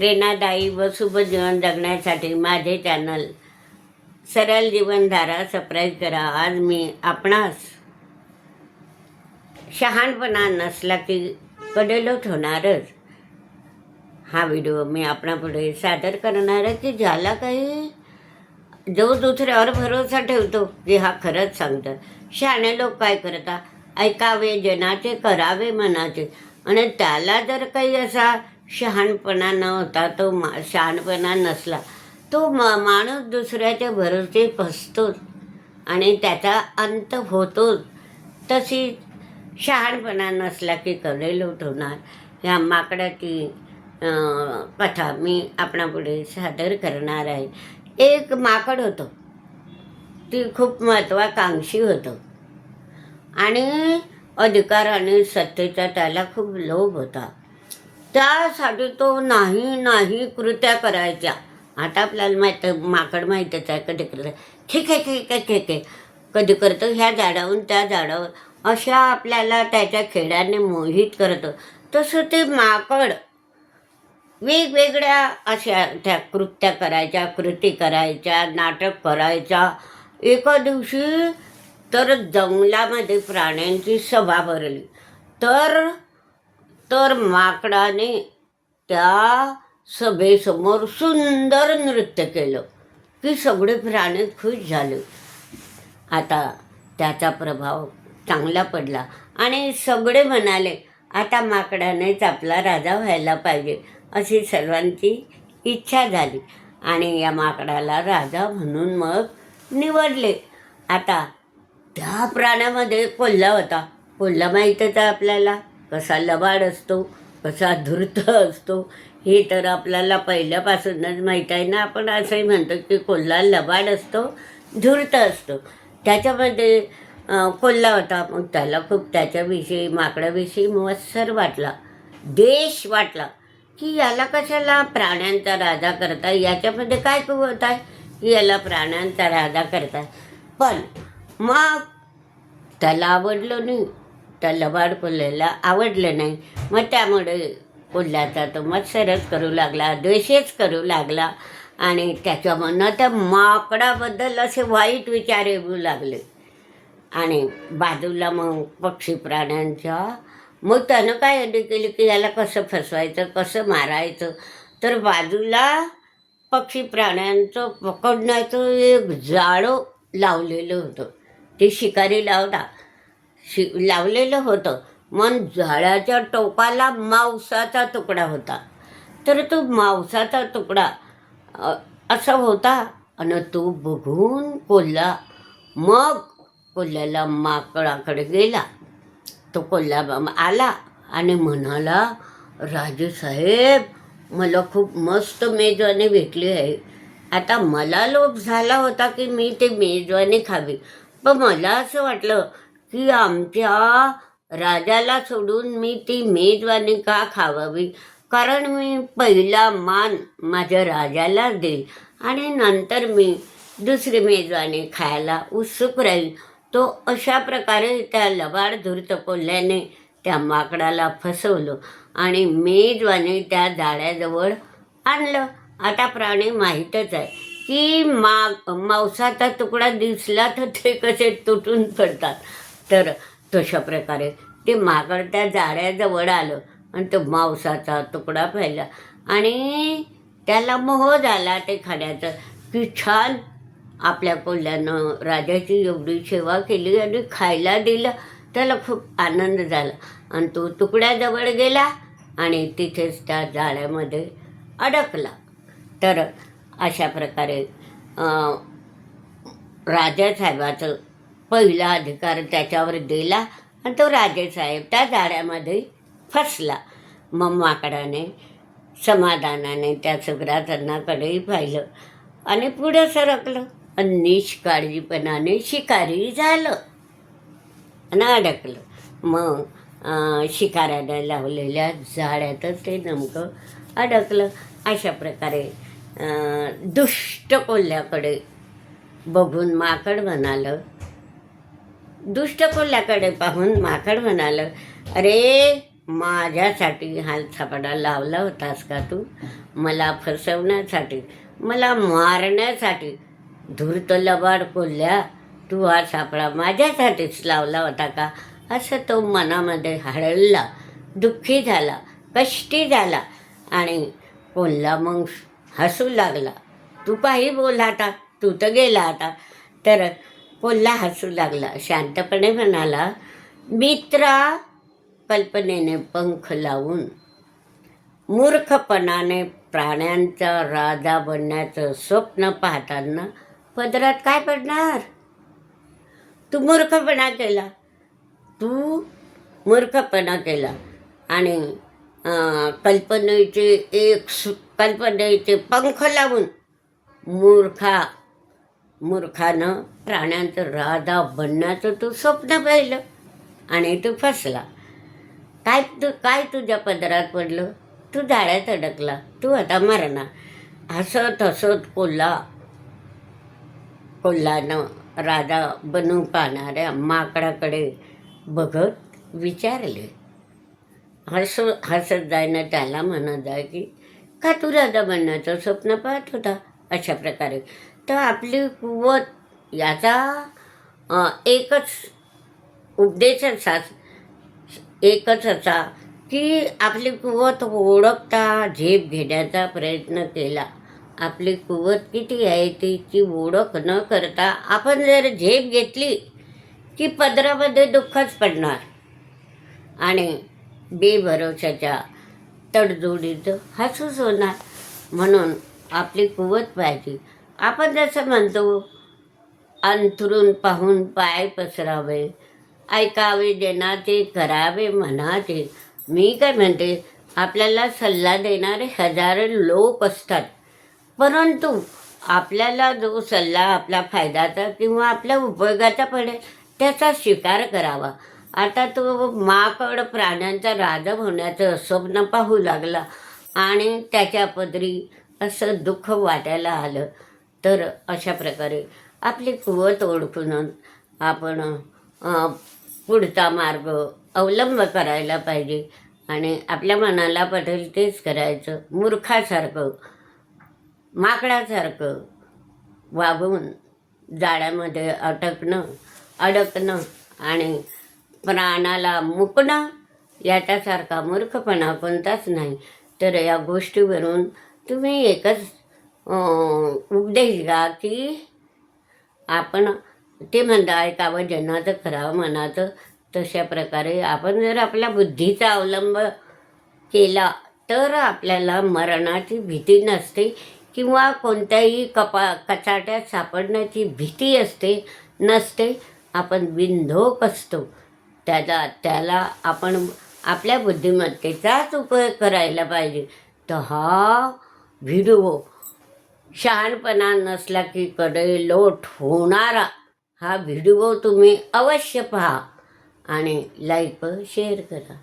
प्रेरणादायी व शुभ जीवन जगण्यासाठी माझे चॅनल सरळ जीवनधारा सबस्क्राईब करा. आज मी आपणास शहाणपणा नसला की कडेलोट होणारच हा व्हिडिओ मी आपणापुढे सादर करणार आहे की ज्याला काही जो दुसऱ्यावर भरोसा ठेवतो की हा खरंच सांगतं. शहाणे लोक काय करता? ऐकावे जनाचे करावे मनाचे. आणि त्याला जर काही असा शहाणपणा न होता तो मा शहाणपणा नसला तो म माणूस दुसऱ्याच्या भरोसे फसतोच आणि त्याचा अंत होतोच. तशी शहाणपणा नसला की कडेल होणार? ह्या माकडाची कथा मी आपणापुढे सादर करणार आहे. एक माकड होतं. ती खूप महत्त्वाकांक्षी होतं. आणि अधिकार आणि सत्तेचा त्याला खूप लोभ होता. त्यासाठी तो नाही नाही कृत्या करायच्या. आता आपल्याला माहीत माकड माहीतच आहे कधी करतं ठीक आहे ठीक आहे ठीक आहे. कधी करतो? ह्या झाडावरून त्या झाडावर. अशा आपल्याला त्याच्या खेड्याने मोहित करतं. तसं ते माकड वेगवेगळ्या अशा त्या कृत्या करायच्या कृती करायच्या नाटक करायच्या एका दिवशी तर जंगलामध्ये प्राण्यांची सभा भरली. तर तर माकडाने त्या सभेसमोर सुंदर नृत्य केलं. की सगळे प्राणी खुश झाले. आता त्याचा प्रभाव चांगला पडला आणि सगळे म्हणाले आता माकडानेच आपला राजा व्हायला पाहिजे अशी सर्वांची इच्छा झाली आणि या माकडाला राजा म्हणून मग निवडले. आता त्या प्राण्यामध्ये कोल्हा होता. कोल्हा माहीतच आहे आपल्याला कसा लबाड असतो कसा धूर्त असतो हे तर आपल्याला पहिल्यापासूनच माहीत आहे ना. आपण असंही म्हणतो की कोल्हा लबाड असतो धूर्त असतो. त्याच्यामध्ये कोल्हा होता. मग त्याला खूप त्याच्याविषयी माकडाविषयी मत्सर वाटला. देश वाटला. की याला कशाला प्राण्यांचा राजा करताय? याच्यामध्ये काय कुवत आहे की याला प्राण्यांचा राजा करताय. पण मग त्याला आवडलं नाही. त्या लबाड आवडलं नाही. मग त्यामुळे कोल्ह्याचा तो मत्सरच करू लागला द्वेषच करू लागला आणि त्याच्या मनात त्या माकडाबद्दल असे वाईट विचार येऊ लागले. आणि बाजूला मग पक्षी प्राण्यांच्या मग त्यानं काय अडी केली की याला कसं फसवायचं कसं मारायचं? तर बाजूला पक्षी प्राण्यांचं पकडण्याचं एक जाळं लावलेलं होतं. ते शिकारी लावता. शि लावलेलं होतं. मग झाडाच्या टोकाला मांसाचा तुकडा होता. तर तो मांसाचा तुकडा असा होता. आणि तो बघून कोल्हा मग कोल्ह्याला माकडाकडे गेला. तो कोल्हा आला आणि म्हणाला राजेसाहेब मला खूप मस्त मेजवानी भेटली आहे. आता मला लोभ झाला होता की मी ते मेजवानी खावी. पण मला असं वाटलं की आमच्या राजाला सोडून मी ती मेजवानी का खावावी? कारण मी पहिला मान माझ्या राजाला देईल आणि नंतर मी दुसरी मेजवानी खायला उत्सुक राहील. तो अशा प्रकारे त्या लबाड धूर्त कोल्ह्याने त्या माकडाला फसवलं आणि मेजवानी त्या जाळ्याजवळ आणलं. आता प्राणी माहीतच आहे की मा मांसाचा तुकडा दिसला तर ते कसे तुटून पडतात. तर तशा प्रकारे ते माकड त्या जाळ्याजवळ आलं आणि तो मांसाचा तुकडा पाहिला. आणि त्याला मोह झाला ते खाण्याचं. की छान आपल्या कोल्ह्यानं राजाची एवढी सेवा केली आणि खायला दिलं. त्याला खूप आनंद झाला. आणि तो तुकड्याजवळ गेला आणि तिथेच त्या जाळ्यामध्ये अडकला. तर अशा प्रकारे राजा राजासाहेबाचं पहिला अधिकार त्याच्यावर दिला आणि तो राजेसाहेब त्या जाळ्यामध्ये फसला. मग माकडाने समाधानाने त्या सुग्रासनाकडेही पाहिलं आणि पुढं सरकलं आणि निष्काळजीपणाने शिकारी झालं आणि अडकलं. मग शिकाऱ्याने लावलेल्या झाड्यातच ते नेमकं अडकलं. अशा प्रकारे दुष्ट कोल्ह्याकडे बघून माकड म्हणालं दुष्ट कोल्ह्याकडे पाहून माकड म्हणालं अरे माझ्यासाठी हा सापडा लावला होतास का तू? मला फसवण्यासाठी मला मारण्यासाठी. धूर्त लबाड कोल्ह्या तू हा सापळा माझ्यासाठीच लावला होता का? असं तो मनामध्ये हळला दुःखी झाला कष्टी झाला आणि कोल्हा मग हसू लागला. तू काही बोल आता. तू तर गेला आता. तर कोल्हा हसू लागला. शांतपणे म्हणाला मित्रा कल्पनेने पंख लावून मूर्खपणाने प्राण्यांचा राजा बनण्याचं स्वप्न पाहताना पदरात काय पडणार? तू मूर्खपणा केला. तू मूर्खपणा केला. आणि कल्पनेचे एक सु कल्पनेचे पंख लावून मूर्खा मूर्खानं प्राण्यांचं राजा बनण्याचं तू स्वप्न पाहिलं आणि तू फसला. काय तू काय तुझ्या पदरात पडलं? तू झाड्यात अडकला. तू आता मरणा हसत हसत कोल्हा कोल्हानं राधा बनू पाहणाऱ्या माकडाकडे बघत विचारले. हस हसत जायनं त्याला म्हणत जाय की का तू राजा बनण्याचं स्वप्न पाहत होता? अशा प्रकारे. तर आपली कुवत याचा एकच उपदेश असा एकच असा की आपली कुवत ओळखता झेप घेण्याचा प्रयत्न केला. आपली कुवत किती आहे तिची ओळख न करता आपण जर झेप घेतली की पदरामध्ये दुःखच पडणार. आणि बेभरोशाच्या तडजोडीचं हसूच होणार. म्हणून आपली कुवत पाहिजे. आपण जसं म्हणतो अंथरून पाहून पाय पसरावे ऐकावे देण्याचे करावे म्हणाचे मी काय म्हणते आपल्याला सल्ला देणारे हजारो लोक असतात. परंतु आपल्याला जो सल्ला आपला फायद्याचा किंवा आपल्या उपयोगाचा पडेल त्याचा स्वीकार करावा. आता तो माकड प्राण्यांचा राजा होण्याचं स्वप्न पाहू लागला आणि त्याच्या पदरी असं दुःख वाटायला आलं. तर अशा प्रकारे आपली कुवत ओळखून आपण पुढचा मार्ग अवलंब करायला पाहिजे. आणि आपल्या मनाला पटेल तेच करायचं. मूर्खासारखं माकडासारखं वागून जाळ्यामध्ये अटकणं अडकणं आणि प्राणाला मुकणं याच्यासारखा मूर्खपणा कोणताच नाही. तर या गोष्टीवरून तुम्ही एकच उपदेश घ्या की आपण ते म्हणता ऐकावं जनाचं करावं मनाचं तशा प्रकारे आपण जर आपल्या बुद्धीचा अवलंब केला तर आपल्याला मरणाची भीती नसते किंवा कोणत्याही कपा कचाट्यात सापडण्याची भीती असते नसते. आपण बिनधोक असतो. त्याला त्याला आपण आपल्या बुद्धिमत्तेचाच उपयोग करायला पाहिजे. तर हा व्हिडिओ शहाणपणा नसला की कडे लोट होणारा हा व्हिडिओ तुम्ही अवश्य पहा आणि लाईक शेअर करा.